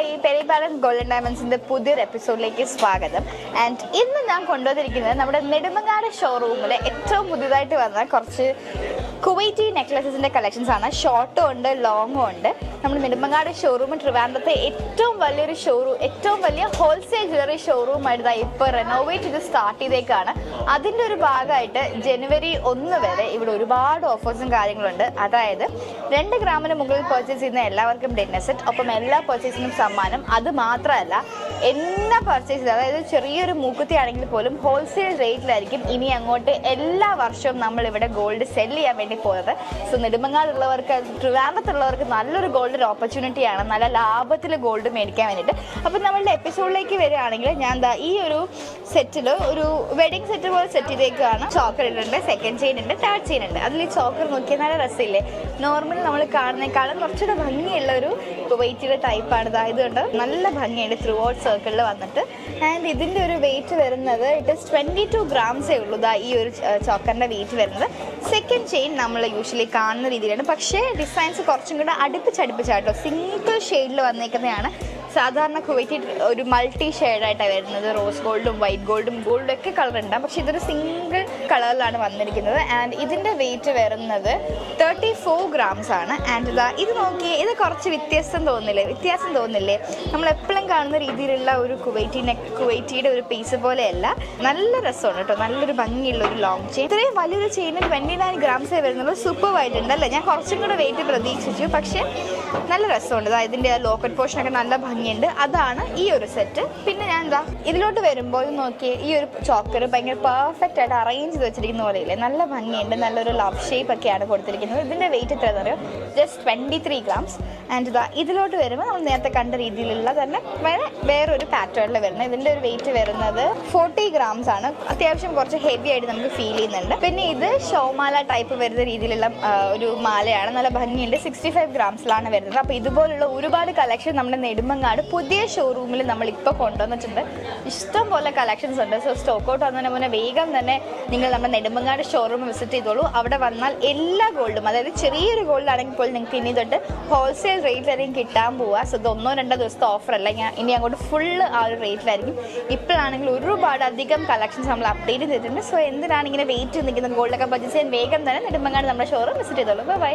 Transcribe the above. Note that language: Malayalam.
ഹായ് പെരി ബാലൻസ് ഗോൾഡൻ ഡയമണ്ട്സിന്റെ പുതിയൊരു എപ്പിസോഡിലേക്ക് സ്വാഗതം. ആൻഡ് ഇന്ന് ഞാൻ കൊണ്ടുവന്നിരിക്കുന്നത് നമ്മുടെ നെടുമങ്ങാട് ഷോറൂമിലെ ഏറ്റവും പുതിയതായിട്ട് വന്ന കുറച്ച് കുവൈറ്റി നെക്ലസസിന്റെ കളക്ഷൻസ് ആണ്. ഷോർട്ടും ഉണ്ട് ലോങ്ങും ഉണ്ട്. നമ്മുടെ നെടുമ്പങ്ങാട് ഷോറൂം ട്രിവാൻഡ്രത്തെ ഏറ്റവും വലിയൊരു ഷോറൂം ഏറ്റവും വലിയ ഹോൾസെയിൽ ജ്വല്ലറി ഷോറൂം ആയിട്ട് ഇപ്പോൾ റെനോവേറ്റ് ചെയ്ത് സ്റ്റാർട്ട് ചെയ്തേക്കാണ്. അതിന്റെ ഒരു ഭാഗമായിട്ട് ജനുവരി ഒന്ന് വരെ ഇവിടെ ഒരുപാട് ഓഫേഴ്സും കാര്യങ്ങളുണ്ട്. അതായത് രണ്ട് ഗ്രാമിന് മുകളിൽ പർച്ചേസ് ചെയ്യുന്ന എല്ലാവർക്കും ഡെന്നസെറ്റ് ഒപ്പം എല്ലാ പർച്ചേസിനും സമ്മാനം. അത് മാത്രമല്ല എല്ലാ പർച്ചേസ് അതായത് ചെറിയൊരു മൂക്കുത്തി ആണെങ്കിൽ പോലും ഹോൾസെയിൽ റേറ്റിലായിരിക്കും ഇനി അങ്ങോട്ട് എല്ലാ വർഷവും നമ്മൾ ഇവിടെ ഗോൾഡ് സെൽ ചെയ്യാൻ വേണ്ടി പോകുന്നത് സോ നെടുമങ്ങാടുള്ളവർക്ക് ട്രിവാൻഡ്രത്തുള്ളവർക്ക് നല്ലൊരു ഗോൾഡ് ഓപ്പർച്യൂണിറ്റിയാണ് നല്ല ലാഭത്തിൽ ഗോൾഡ് മേടിക്കാൻ വേണ്ടിയിട്ട്. അപ്പം നമ്മളുടെ എപ്പിസോഡിലേക്ക് വരികയാണെങ്കിൽ ഞാൻ എന്താ ഈ ഒരു സെറ്റിൽ ഒരു വെഡിങ് സെറ്റ് പോലെ സെറ്റ് ചെയ്തേക്കാണ് ചോക്കർ ഇട്ടുണ്ട് സെക്കൻഡ് ചെയിൻ ഉണ്ട് തേർഡ് ചെയിൻ ഉണ്ട്. അതിൽ ഈ ചോക്കർ നോക്കിയാൽ നല്ല രസമില്ലേ? നോർമൽ നമ്മൾ കാണുന്നേക്കാളും കുറച്ചുകൂടെ ഭംഗിയുള്ള ഒരു വെയിറ്റിയുടെ ടൈപ്പാണ് ഇതായതുകൊണ്ട് ഇത് കണ്ട്? നല്ല ഭംഗിയുണ്ട് ത്രൂ ഔട്ട് സർക്കിളിൽ വന്നിട്ട്. ആൻഡ് ഇതിന്റെ ഒരു വെയിറ്റ് വരുന്നത് ഇറ്റ് ഇസ് ട്വന്റി ടു ഗ്രാംസേ ഉള്ളൂ ഇതാ ഈ ഒരു ചോക്കറിന്റെ വെയിറ്റ് വരുന്നത്. സെക്കൻഡ് ചെയിൻ നമ്മൾ യൂഷ്വലി കാണുന്ന രീതിയിലാണ്. പക്ഷേ ഡിസൈൻസ് കുറച്ചും കൂടെ അടുപ്പിച്ചടുപ്പിച്ചാട്ടോ സിംഗിൾ ഷെയ്ഡിൽ വന്നേക്കുന്നതാണ് സാധാരണ കുവൈറ്റി ഒരു മൾട്ടി ഷെയ്ഡായിട്ടാണ് വരുന്നത്. റോസ് ഗോൾഡും വൈറ്റ് ഗോൾഡും ഗോൾഡും ഒക്കെ കളർ ഉണ്ടാകും പക്ഷേ ഇതൊരു സിംഗിൾ കളറിലാണ് വന്നിരിക്കുന്നത്. ആൻഡ് ഇതിന്റെ വെയിറ്റ് വരുന്നത് തേർട്ടി ഫോർ ഗ്രാംസ് ആണ്. ആൻഡ് ഇതാ ഇത് നോക്കിയേ ഇത് കുറച്ച് വ്യത്യാസം തോന്നില്ലേ? വ്യത്യാസം തോന്നില്ലേ? നമ്മൾ എപ്പോഴും കാണുന്ന രീതിയിലുള്ള ഒരു കുവൈറ്റി നെക്ക് കുവൈറ്റിയുടെ ഒരു പീസ് പോലെയല്ല. നല്ല രസമാണ് കേട്ടോ. നല്ലൊരു ഭംഗിയുള്ള ഒരു ലോങ് ചെയിൻ ഇത്രയും വലിയൊരു ചെയിന് ട്വന്റി നയൻ ഗ്രാംസേ വരുന്നുള്ളൂ. സൂപ്പർ ഉണ്ട് അല്ലേ ഞാൻ കുറച്ചും കൂടെ വെയിറ്റ് പ്രതീക്ഷിച്ചു. പക്ഷേ നല്ല രസമുണ്ട്. ഇതാ ഇതിന്റെ ലോക്കറ്റ് പോർഷനൊക്കെ നല്ല ഭംഗിയുണ്ട്. അതാണ് ഈ ഒരു സെറ്റ് പിന്നെ ഞാൻ എന്താ ഇതിലോട്ട് വരുമ്പോൾ നോക്കിയേ ഈ ഒരു ചോക്കർ ഭയങ്കര പെർഫെക്റ്റ് ആയിട്ട് അറേഞ്ച് ചെയ്ത് വെച്ചിരിക്കുന്ന പോലെയില്ലേ? നല്ല ഭംഗിയുണ്ട് നല്ലൊരു ലവ് ഷേപ്പ് ഒക്കെയാണ് കൊടുത്തിരിക്കുന്നത്. ഇതിന്റെ വെയിറ്റ് എത്ര അറിയോ? Just twenty three grams and ഇതാ ഇതിലോട്ട് വരുമ്പോൾ നമ്മൾ നേരത്തെ കണ്ട രീതിയിലുള്ള തന്നെ വേറെ വേറൊരു പാറ്റേണിൽ വരുന്നത്. ഇതിന്റെ ഒരു വെയിറ്റ് വരുന്നത് ഫോർട്ടി ഗ്രാംസ് ആണ്. അത്യാവശ്യം കുറച്ച് ഹെവി ആയിട്ട് നമുക്ക് ഫീൽ ചെയ്യുന്നുണ്ട്. പിന്നെ ഇത് ഷോമാല ടൈപ്പ് വരുന്ന രീതിയിലുള്ള ഒരു മാലയാണ്. നല്ല ഭംഗിയുണ്ട്. സിക്സ്റ്റി ഫൈവ് ഗ്രാംസിലാണ് വരുന്നത്. അപ്പോൾ ഇതുപോലുള്ള ഒരുപാട് കളക്ഷൻ നമ്മുടെ നെടുമങ്ങാട് പുതിയ ഷോറൂമിൽ നമ്മൾ ഇപ്പോൾ കൊണ്ടുവന്നിട്ടുണ്ട് ഇഷ്ടം പോലെ കളക്ഷൻസ് ഉണ്ട്. സോ സ്റ്റോക്ക് ഔട്ട് വന്നതിന് മുന്നേ വേഗം തന്നെ നിങ്ങൾ നമ്മുടെ നെടുമങ്ങാട് ഷോറൂം വിസിറ്റ് ചെയ്തോളൂ. അവിടെ വന്നാൽ എല്ലാ ഗോൾഡും അതായത് ചെറിയൊരു ഗോൾഡ് ആണെങ്കിൽ പോലും നിങ്ങൾക്ക് ഇനി തൊട്ട് ഹോൾസെയിൽ റേറ്റിലായിരിക്കും കിട്ടാൻ പോവുക സോ ഇത് ഒന്നോ രണ്ടോ ദിവസത്തെ ഓഫർ അല്ല. ഞാൻ ഇനി അങ്ങോട്ട് ഫുള്ള് ആ ഒരു റേറ്റിലായിരിക്കും ഇപ്പോഴാണെങ്കിൽ ഒരുപാട് അധികം കളക്ഷൻസ് നമ്മൾ അപ്ഡേറ്റ് ചെയ്തിട്ടുണ്ട്. സോ എന്തിനാണ് ഇങ്ങനെ വെയിറ്റ് നിൽക്കുന്ന ഗോൾഡൊക്കെ പർച്ചേസ് ചെയ്യാൻ വേഗം തന്നെ നെടുമങ്ങാട് നമ്മുടെ ഷോറൂം വിസിറ്റ് ചെയ്തോളൂ. By